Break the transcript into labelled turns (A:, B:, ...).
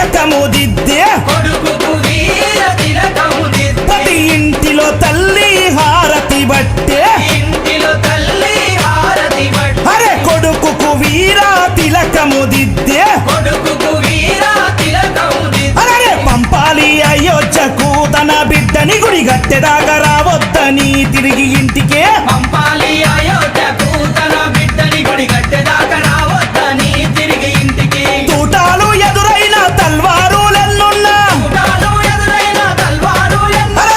A: తిలకము దిద్దే ప్రతి ఇంటిలో తల్లి హారతి బట్టే. అరే కొడుకుకు వీర తిలకము దిద్దే
B: కొడుకుకు